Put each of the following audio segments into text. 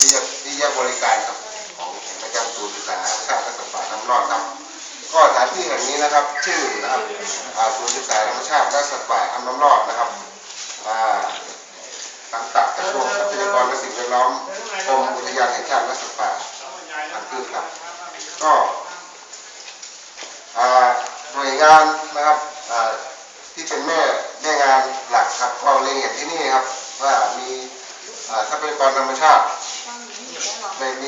ที่จะที่จะบริการครับของประจำศูนย์ศึกษาชาติและสัตว์ป่าน้ำรอดครับ ก็สถานที่แห่งนี้นะครับ ชื่อนะครับอ่าศูนย์ศึกษาธรรมชาติและสัตว์ป่าทำน้ำรอดนะครับอ่าสังกัดกระทรวงทรัพยากรและสิ่งแวดล้อมกรมอุทยานแห่งชาติและสัตว์ป่าพันธุ์พืชครับ ก็อ่าหน่วยงานนะครับอ่าที่เป็นแม่แม่งานหลักครับก็เล็งเห็นที่นี่ครับ ว่ามีอ่าทรัพยากรธรรมชาติ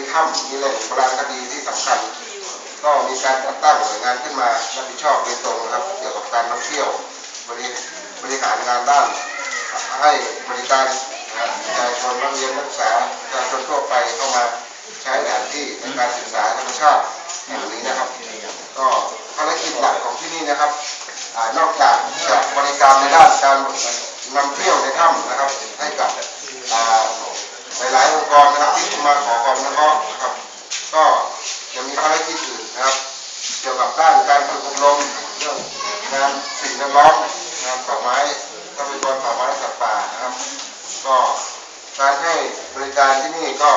มีถ้ำมีแหล่งโบราณคดีที่สำคัญ ก็มีการจัดตั้งหน่วยงานขึ้นมารับผิดชอบโดยตรงนะครับ เกี่ยวกับการท่องเที่ยวบริบริหารงานด้าน ให้บริการประชาชนนักเรียนนักศึกษาประชาชนทั่วไปเข้ามาใช้สถานที่ในการศึกษาธรรมชาติแห่งนี้นะครับ ก็ภารกิจหลักของที่นี่นะครับอนอกจากจะบริการในด้านการนำเที่ยวในถ้ำนะครับให้กับ หลายๆองค์กรนะครับที่มาขอความอนุเคราะห์นะครับ ก็จะมีภารกิจอื่นนะครับ เกี่ยวกับด้านการฝึกอบรมเรื่องงานสิ่งแวดล้อมงานป่าไม้ทรัพยากรป่าไม้สัตว์ป่านะครับ ก็การให้บริการที่นี่ก็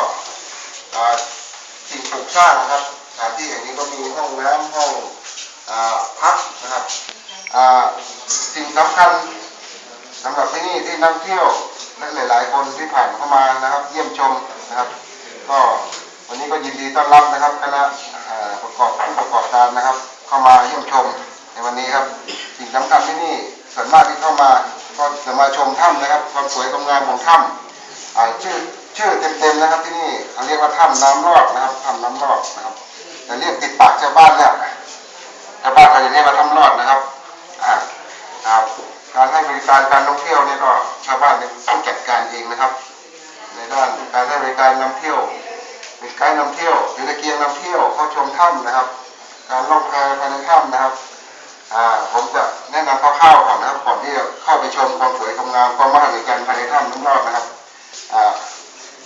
สิ่งปลูกสร้างนะครับสถานที่แห่งนี้ก็มีห้องน้ำห้องอพักนะครับสิ่งสำคัญสำหรับที่นี่ที่นักเที่ยว และหลาย ๆ คนที่ผ่านเข้ามานะครับ เยี่ยมชมนะครับ ก็วันนี้ก็ยินดีต้อนรับนะครับคณะประกอบผู้ประกอบการนะครับ เข้ามาเยี่ยมชมในวันนี้ครับ สิ่งสำคัญที่นี่ส่วนมากที่เข้ามาก็จะมาชมถ้ำนะครับ ความสวยความงามของถ้ำชื่อชื่อเต็มๆนะครับที่นี่เขาเรียกว่าถ้ำน้ำรอดนะครับถ้ำน้ำรอดนะครับแต่เรียกติดปากชาวบ้านเนี่ยชาวบ้านเขาจะเรียกว่าถ้ำรอดนะครับ เองนะครับ ในด้านการให้บริการนำเที่ยวเป็นไกด์นำเที่ยวหรือตะเกียงนำเที่ยวเข้าชมถ้ำนะครับ การล่องแพภายในถ้ำนะครับผมจะแนะนำคร่าวๆก่อนนะครับก่อนที่จะเข้าไปชมความสวยความงามความมหัศจรรย์ภายในถ้ำน้ำรอดนะครับ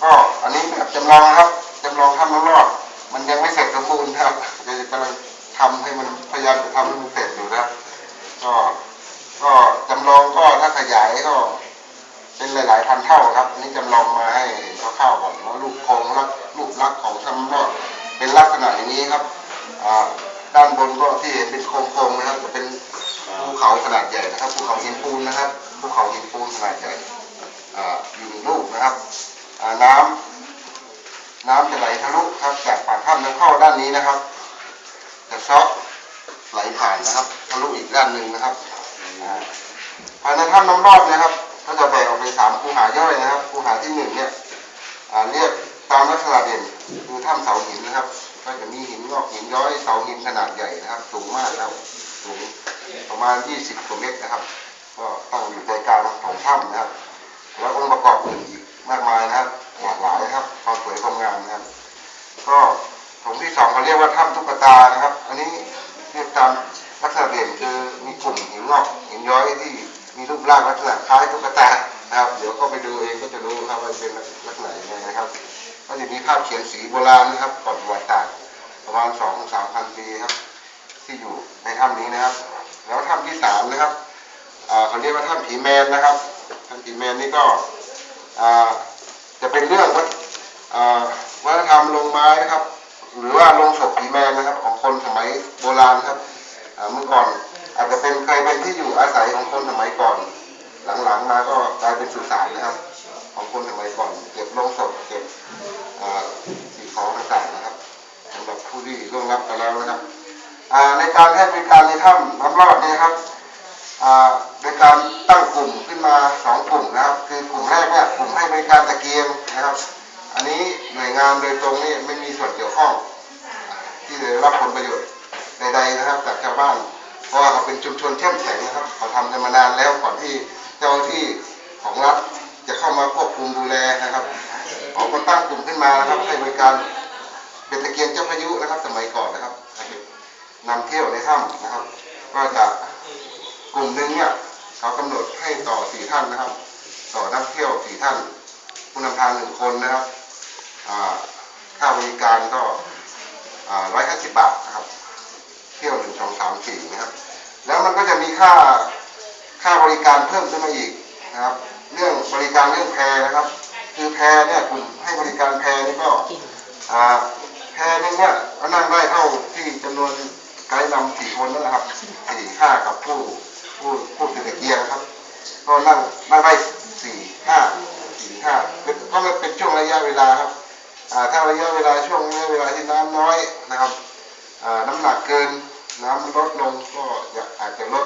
ก็อันนี้แบบจำลองนะครับจำลองถ้ำน้ำรอดมันยังไม่เสร็จสมบูรณ์นะครับเดี๋ยวกำลังทำให้มันพยายามจะทำให้มันเสร็จอยู่นะครับก็ก็จำลองก็ถ้าขยายก็ เป็นหลาย ๆ พันเท่าครับนนี้จำลองมาให้คร่าวๆก่อนว่ารูปโครงลักรูปลักษณ์ของถ้ำรอดเป็นลักษณะอย่างนี้ครับด้านบนก็ที่เห็นเป็นโครงๆนะครับจะเป็นภูเขาขนาดใหญ่นะครับภูเขาหินปูนนะครับภูเขาหินปูนขนาดใหญ่อยู่ในลูกนะครับอ่าน้ำน้ำจะไหลทะลุครับจากปากถ้ำแล้วเข้าด้านนี้นะครับจะซอกไหลผ่านนะครับทะลุอีกด้านหนึ่งนะครับภายในถ้ำน้ำรอดนะครับ ก็จะแบ่งออกเป็นสามคูหาย่อยนะครับคูหาที่หนึ่งเนี่ยเรียกตามลักษณะเด่นคือถ้ำเสาหินนะครับ ก็จะมีหินงอกหินย้อยเสาหินขนาดใหญ่นะครับ สูงมากครับสูงประมาณ 20กว่าเมตรนะครับ ก็ตั้งอยู่ใจกลางของถ้ำนะครับ แล้วองค์ประกอบอื่นอีกมากมายนะครับหลากหลายนะครับความสวยความงามนะครับ ก็ถงที่สองเขาเรียกว่าถ้ำตุ๊กตานะครับ อันนี้เรียกตามลักษณะเด่นคือมีกลุ่มหินงอกหินย้อยที่ มีรูปร่างลักษณะคล้ายตุ๊กตานะครับเดี๋ยวก็ไปดูเองก็จะรู้ครับว่าเป็นลักษณะยังไงนะครับก็จะมีภาพเขียนสีโบราณนะครับก่อนประวัติศาสตร์ประมาณสองสามพันปีครับ ที่อยู่ในถ้ำนี้นะครับ แล้วถ้ำที่สามนะครับอ่าเขาเรียกว่าถ้ำผีแมนนะครับถ้ำผีแมนนี่ก็อ่าจะเป็นเรื่องวัฒอ่าวัฒนธรรมลงไม้นะครับ หรือว่าลงศพผีแมนนะครับ ของคนสมัยโบราณครับเมื่อก่อนอาจจะเป็นเคยเป็นที่อยู่อาศัยของคนสมัยก่อน มาก็กลายเป็นสุสานนะครับ ของคนสมัยก่อนเก็บลงศพเก็บสิ่งของต่างๆนะครับสำหรับผู้ที่ล่วงลับไปแล้วนะครับในการให้บริการในถ้ำน้ำรอดเนี่ยครับในการตั้งกลุ่มขึ้นมาสองกลุ่มนะครับ คือกลุ่มแรกเนี่ยกลุ่มให้บริการตะเกียงนะครับ อันนี้หน่วยงานโดยตรงนี่ไม่มีส่วนเกี่ยวข้อง ที่ได้รับผลประโยชน์ใดๆนะครับ จากชาวบ้าน เพราะว่าเขาเป็นชุมชนเข้มแข็งนะครับเขาทำกันมานานแล้วก่อนที่ของรัฐจะเข้ามาควบคุมดูแลนะครับเขาก็ตั้งกลุ่ มขึ้นมานะครับให้บริการเป็นตะเกียงเจ้าพายุนะครับ สมัยก่อนนะครับนำเที่ยวในถ้ำนะครับ ก็จะกลุ่มหนึ่งเนี่ยเขากำหนดให้ต่อสี่ท่านนะครับ ต่อนักเที่ยวสี่ท่าน ผู้นำทางหนึ่งคนนะครับค่าบริการก็ร้อยห้าสิบบาทนะครับ เที่ยวหนึ่งสองสามสี่นะครับ แล้วมันก็จะมีค่าค่าบริการเพิ่มขึ้นมาอีกนะครับ เรื่องบริการเรื่องแพนะครับ คือแพเนี่ยกลุ่มให้บริการแพนี่ก็อ่าแพนึงเนี่ยก็นั่งได้เท่าที่จำนวนไกด์นำสี่คนนั่นแหละครับสี่ห้ากับผู้ผู้ผู้ถือตะเกียงครับ ก็นั่งนั่งได้สี่ห้าสี่ห้าเป็นก็มันเป็นช่วงระยะเวลาครับอ่าถ้าระยะเวลาช่วงระยะเวลาที่น้ำน้อยนะครับอ่าน้ำหนักเกินน้ำมันลดลงก็อยากอาจจะลด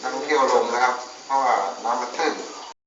นักท่องเที่ยวลงนะครับ เพราะว่าน้ำมันตื้น